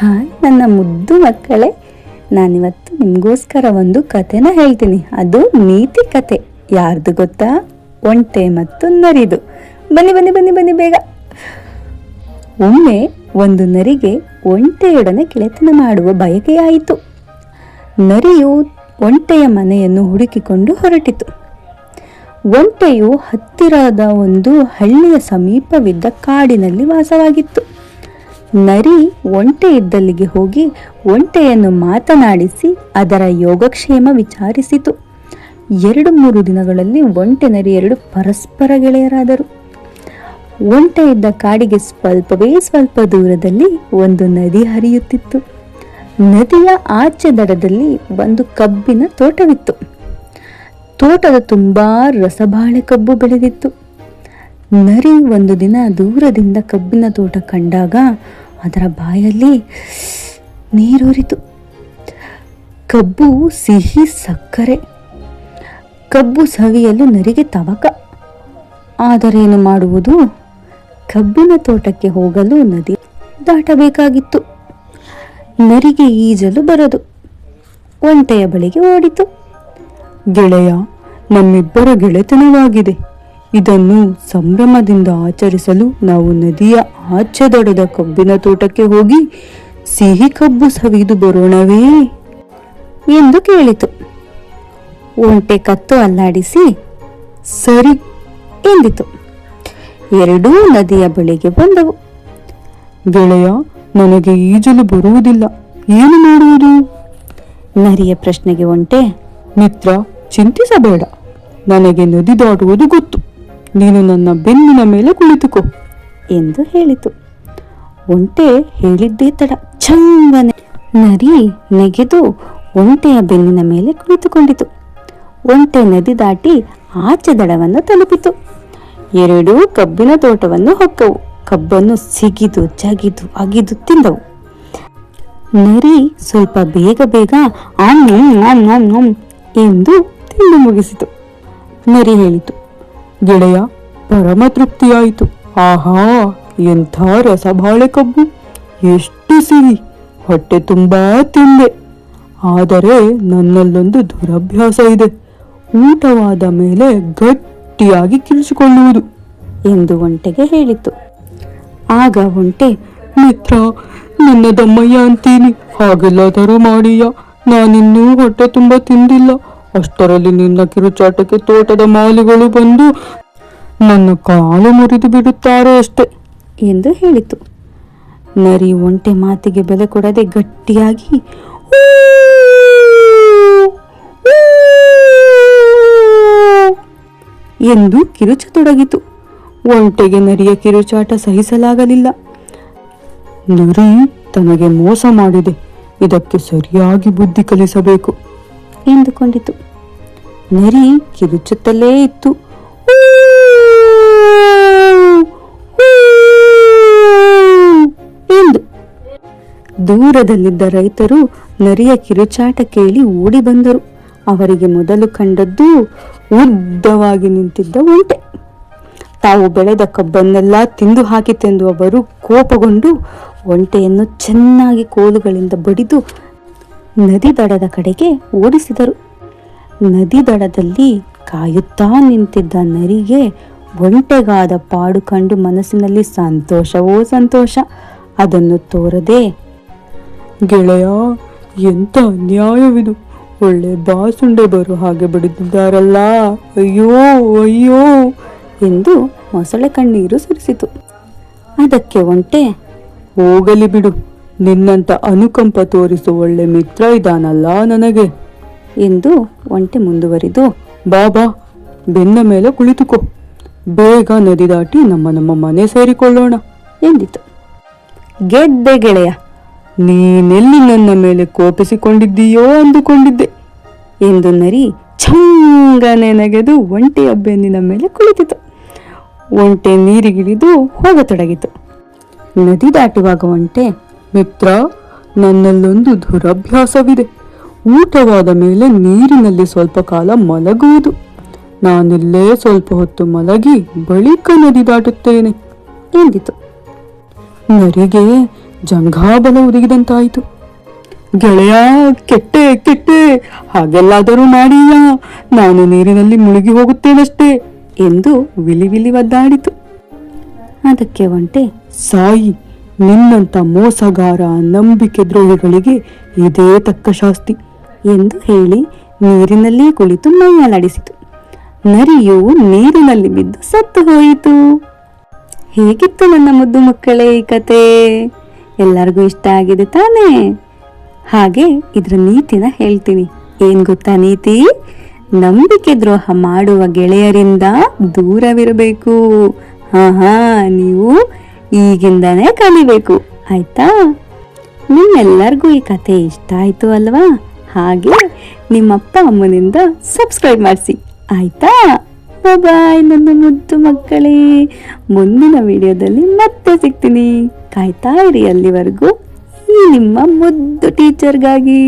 Hi ನನ್ನ ಮುದ್ದು ಮಕ್ಕಳೇ, ನಾನಿವತ್ತು ನಿಮಗೋಸ್ಕರ ಒಂದು ಕಥೆನ ಹೇಳ್ತೀನಿ. ಅದು ನೀತಿ ಕತೆ ಯಾರ್ದು ಗೊತ್ತಾ? ಒಂಟೆ ಮತ್ತು ನರಿದು. ಬನ್ನಿ ಬನ್ನಿ ಬನ್ನಿ ಬನ್ನಿ ಬೇಗ. ಒಮ್ಮೆ ಒಂದು ನರಿಗೆ ಒಂಟೆಯೊಡನೆ ಕೆಳೆತನ ಮಾಡುವ ಬಯಕೆಯಾಯಿತು ನರಿಯು ಒಂಟೆಯ ಮನೆಯನ್ನು ಹುಡುಕಿಕೊಂಡು ಹೊರಟಿತು. ಒಂಟೆಯು ಹತ್ತಿರದ ಒಂದು ಹಳ್ಳಿಯ ಸಮೀಪವಿದ್ದ ಕಾಡಿನಲ್ಲಿ ವಾಸವಾಗಿತ್ತು. ನರಿ ಒಂಟೆ ಇದ್ದಲ್ಲಿಗೆ ಹೋಗಿ ಒಂಟೆಯನ್ನು ಮಾತನಾಡಿಸಿ ಅದರ ಯೋಗಕ್ಷೇಮ ವಿಚಾರಿಸಿತು. ಎರಡು ಮೂರು ದಿನಗಳಲ್ಲಿ ಒಂಟೆ ನರಿ ಎರಡು ಪರಸ್ಪರ ಗೆಳೆಯರಾದರು. ಒಂಟೆ ಇದ್ದ ಕಾಡಿಗೆ ಸ್ವಲ್ಪವೇ ಸ್ವಲ್ಪ ದೂರದಲ್ಲಿ ಒಂದು ನದಿ ಹರಿಯುತ್ತಿತ್ತು. ನದಿಯ ಆಚೆ ದಡದಲ್ಲಿ ಒಂದು ಕಬ್ಬಿನ ತೋಟವಿತ್ತು. ತೋಟದ ತುಂಬಾ ರಸಬಾಳೆ ಕಬ್ಬು ಬೆಳೆದಿತ್ತು. ನರಿ ಒಂದು ದಿನ ದೂರದಿಂದ ಕಬ್ಬಿನ ತೋಟ ಕಂಡಾಗ ಅದರ ಬಾಯಲ್ಲಿ ನೀರೂರಿತು ಕಬ್ಬು ಸಿಹಿ ಸಕ್ಕರೆ. ಕಬ್ಬು ಸವಿಯಲು ನರಿಗೆ ತವಕ. ಆದರೇನು ಮಾಡುವುದು? ಕಬ್ಬಿನ ತೋಟಕ್ಕೆ ಹೋಗಲು ನದಿ ದಾಟಬೇಕಾಗಿತ್ತು. ನರಿಗೆ ಈಜಲು ಬರದು. ಒಂಟೆಯ ಬಳಿಗೆ ಓಡಿತು. ಗೆಳೆಯ, ನಮ್ಮಿಬ್ಬರ ಗೆಳೆತನವಾಗಿದೆ. ಇದನ್ನು ಸಂಭ್ರಮದಿಂದ ಆಚರಿಸಲು ನಾವು ನದಿಯ ಆಚೆ ದಡದ ಕಬ್ಬಿನ ತೋಟಕ್ಕೆ ಹೋಗಿ ಸಿಹಿ ಕಬ್ಬು ಸವಿದು ಬರೋಣವೇ ಎಂದು ಕೇಳಿತು. ಒಂಟೆ ಕತ್ತು ಅಲ್ಲಾಡಿಸಿ, ಸರಿ ಎಂದಿತು. ಎರಡೂ ನದಿಯ ಬಳಿಗೆ ಬಂದವು. ಗೆಳೆಯ, ನನಗೆ ಈಜಲು ಬರುವುದಿಲ್ಲ. ಏನು ಮಾಡುವುದು? ನರಿಯ ಪ್ರಶ್ನೆಗೆ ಒಂಟೆ, ಮಿತ್ರ, ಚಿಂತಿಸಬೇಡ. ನನಗೆ ನದಿ ದಾಟುವುದು ಗೊತ್ತು. ನೀನು ನನ್ನ ಬೆನ್ನಿನ ಮೇಲೆ ಕುಳಿತುಕೋ ಎಂದು ಹೇಳಿತು ಒಂಟೆ ಹೇಳಿದ್ದೇ ತಡ ಚಂಗನೆ ನರಿ ನೆಗೆದು ಒಂಟೆಯ ಬೆನ್ನಿನ ಮೇಲೆ ಕುಳಿತುಕೊಂಡಿತು ಒಂಟೆ ನದಿ ದಾಟಿ ಆಚೆ ದಡವನ್ನು ತಲುಪಿತು ಎರಡೂ ಕಬ್ಬಿನ ತೋಟವನ್ನು ಹೊಕ್ಕವು ಕಬ್ಬನ್ನು ಸಿಗಿದು ಜಗಿದು ಅಗಿದು ತಿಂದವು ನರಿ ಸ್ವಲ್ಪ ಬೇಗ ಬೇಗ ಆಮ್ ಆಮ್ ಆಮ್ ಎಂದು ತಿಂದು ಮುಗಿಸಿತು ನರಿ ಹೇಳಿತು ಗೆಳೆಯ ಪರಮ ತೃಪ್ತಿಯಾಯಿತು. ಆಹಾ ಎಂಥ ರಸಬಾಳೆ ಕಬ್ಬು. ಎಷ್ಟು ಸಿಹಿ. ಹೊಟ್ಟೆ ತುಂಬಾ ತಿಂದೆ. ಆದರೆ ನನ್ನಲ್ಲೊಂದು ದುರಭ್ಯಾಸ ಇದೆ. ಊಟವಾದ ಮೇಲೆ ಗಟ್ಟಿಯಾಗಿ ಕಿರಿಸಿಕೊಳ್ಳುವುದು ಎಂದು ಒಂಟೆಗೆ ಹೇಳಿತು. ಆಗ ಒಂಟೆ ಮಿತ್ರ ನನ್ನ ದಮ್ಮಯ್ಯ ಅಂತೀನಿ. ಹಾಗೆಲ್ಲಾದರೂ ಮಾಡಿಯಾ. ನಾನಿನ್ನೂ ಹೊಟ್ಟೆ ತುಂಬ ತಿಂದಿಲ್ಲ. ಅಷ್ಟರಲ್ಲಿ ನಿನ್ನ ಕಿರುಚಾಟಕ್ಕೆ ತೋಟದ ಮಾಲಿಗಳು ಬಂದು ನನ್ನ ಕಾಲು ಮುರಿದು ಬಿಡುತ್ತಾರೆ ಅಷ್ಟೆ. ಎಂದು ಹೇಳಿತು. ನರಿ ಒಂಟೆ ಮಾತಿಗೆ ಬೆಲೆ ಕೊಡದೆ ಗಟ್ಟಿಯಾಗಿ ಎಂದು ಕಿರುಚ ಎಂದು ಕಿರುಚತೊಡಗಿತು. ಒಂಟೆಗೆ ನರಿಯ ಕಿರುಚಾಟ ಸಹಿಸಲಾಗಲಿಲ್ಲ. ನರಿ ತನಗೆ ಮೋಸ ಮಾಡಿದೆ. ಇದಕ್ಕೆ ಸರಿಯಾಗಿ ಬುದ್ಧಿ ಕಲಿಸಬೇಕು. ಎಂದುಕೊಂಡಿತು. ನರಿ ಕಿರುಚುತ್ತಲೇ ಇತ್ತು. ಎಂದು. ದೂರದಲ್ಲಿದ್ದ ರೈತರು ನರಿಯ ಕಿರುಚಾಟ ಕೇಳಿ ಓಡಿ ಬಂದರು. ಅವರಿಗೆ ಮೊದಲು ಕಂಡದ್ದು ಉದ್ದವಾಗಿ ನಿಂತಿದ್ದ ಒಂಟೆ. ತಾವು ಬೆಳೆದ ಕಬ್ಬನ್ನೆಲ್ಲ ತಿಂದು ಹಾಕಿತೆಂದು ಅವರು ಕೋಪಗೊಂಡು ಒಂಟೆಯನ್ನು ಚೆನ್ನಾಗಿ ಕೋಲುಗಳಿಂದ ಬಡಿದು ನದಿ ದಡದ ಕಡೆಗೆ ಓಡಿಸಿದರು. ನದಿ ದಡದಲ್ಲಿ ಕಾಯುತ್ತಾ ನಿಂತಿದ್ದ ನರಿಗೆ ಒಂಟೆಗಾದ ಪಾಡು ಕಂಡು ಮನಸ್ಸಿನಲ್ಲಿ ಸಂತೋಷವೋ ಸಂತೋಷ? ಅದನ್ನು ತೋರದೆ, ಗೆಳೆಯ, ಎಂತ ಅನ್ಯಾಯವಿದು? ಒಳ್ಳೆ ಬಾಸುಂಡೆ ಬರೋ ಹಾಗೆ ಬಡಿದಿದ್ದಾರಲ್ಲ. ಅಯ್ಯೋ ಅಯ್ಯೋ ಎಂದು ಮೊಸಳೆ ಕಣ್ಣೀರು ಸುರಿಸಿತು. ಅದಕ್ಕೆ ಒಂಟೆ, ಹೋಗಲಿ ಬಿಡು. ನಿನ್ನಂತ ಅನುಕಂಪ ತೋರಿಸುವ ಒಳ್ಳೆ ಮಿತ್ರ ಇದಾನಲ್ಲ ನನಗೆ. ಎಂದು ಒಂಟೆ ಮುಂದುವರಿದು, ಬಾಬಾ, ಬೆನ್ನ ಮೇಲೆ ಕುಳಿತುಕೋ. ಬೇಗ ನದಿ ದಾಟಿ ನಮ್ಮ ನಮ್ಮ ಮನೆ ಸೇರಿಕೊಳ್ಳೋಣ, ಎಂದಿತು. ಗೆದ್ದೆ ಗೆಳೆಯ, ನೀನೆಲ್ಲಿ ನನ್ನ ಮೇಲೆ ಕೋಪಿಸಿಕೊಂಡಿದ್ದೀಯೋ ಅಂದುಕೊಂಡಿದ್ದೆ, ಎಂದು ನರಿ ಛಂಗನೆ ನಗೆದು ಒಂಟೆಯ ಬೆನ್ನಿನ ಮೇಲೆ ಕುಳಿತಿತು. ಒಂಟೆ ನೀರಿಗಿಳಿದು ಹೋಗತೊಡಗಿತು. ನದಿ ದಾಟುವಾಗ ಒಂಟೆ, ಮಿತ್ರ, ನನ್ನಲ್ಲೊಂದು ದುರಭ್ಯಾಸವಿದೆ. ಊಟವಾದ ಮೇಲೆ ನೀರಿನಲ್ಲಿ ಸ್ವಲ್ಪ ಕಾಲ ಮಲಗುವುದು. ನಾನಿಲ್ಲೇ ಸ್ವಲ್ಪ ಹೊತ್ತು ಮಲಗಿ ಬಳಿಕ ನದಿ ದಾಟುತ್ತೇನೆ, ಎಂದಿತು. ನರಿಗೆ ಜಂಘಾಬಲ ಒದಗಿದಂತಾಯಿತು. ಗೆಳೆಯ, ಕೆಟ್ಟೆ ಕೆಟ್ಟೆ, ಹಾಗೆಲ್ಲಾದರೂ ಮಾಡೀಯ? ನಾನು ನೀರಿನಲ್ಲಿ ಮುಳುಗಿ ಹೋಗುತ್ತೇನಷ್ಟೇ, ಎಂದು ವಿಲಿವಿಲಿ ವಿಲಿ ಒದ್ದಾಡಿತು. ಅದಕ್ಕೆ ಒಂಟೆ, ಸಾಯಿ, ನಿನ್ನಂಥ ಮೋಸಗಾರ, ನಂಬಿಕೆ ದ್ರೋಹಿಗಳಿಗೆ ಇದೇ ತಕ್ಕ ಶಾಸ್ತಿ. ಎಂದು ಹೇಳಿ ನೀರಿನಲ್ಲಿ ಕುಳಿತು ಮೈಯಾಲಾಡಿಸಿತು ನರಿಯು ನೀರಿನಲ್ಲಿ ಬಿದ್ದು ಸತ್ತು ಹೋಯಿತು. ಹೇಗಿತ್ತು ನನ್ನ ಮುದ್ದು ಮಕ್ಕಳೇ ಈ ಕತೆ? ಎಲ್ಲರಿಗೂ ಇಷ್ಟ ಆಗಿದೆ ತಾನೇ? ಹಾಗೆ ಇದರ ನೀತಿನ ಹೇಳ್ತೀನಿ. ಏನ್ ಗೊತ್ತಾ ನೀತಿ? ನಂಬಿಕೆ ದ್ರೋಹ ಮಾಡುವ ಗೆಳೆಯರಿಂದ ದೂರವಿರಬೇಕು. ಹಾ ನೀವು ಈಗಿಂದನೇ ಕಲಿಬೇಕು. ಆಯ್ತಾ? ನಿಮ್ಮೆಲ್ಲರಿಗೂ ಈ ಕತೆ ಇಷ್ಟ ಆಯ್ತು ಅಲ್ವಾ? ಹಾಗೆ ನಿಮ್ಮಪ್ಪ ಅಮ್ಮನಿಂದ ಸಬ್ಸ್ಕ್ರೈಬ್ ಮಾಡಿಸಿ. ಆಯ್ತಾ? ಬಾಯ್ ನನ್ನ ಮುದ್ದು ಮಕ್ಕಳೇ. ಮುಂದಿನ ವಿಡಿಯೋದಲ್ಲಿ ಮತ್ತೆ ಸಿಗ್ತೀನಿ. ಕಾಯ್ತಾ ಇರಿ ಅಲ್ಲಿವರೆಗೂ ನಿಮ್ಮ ಮುದ್ದು ಟೀಚರ್ಗಾಗಿ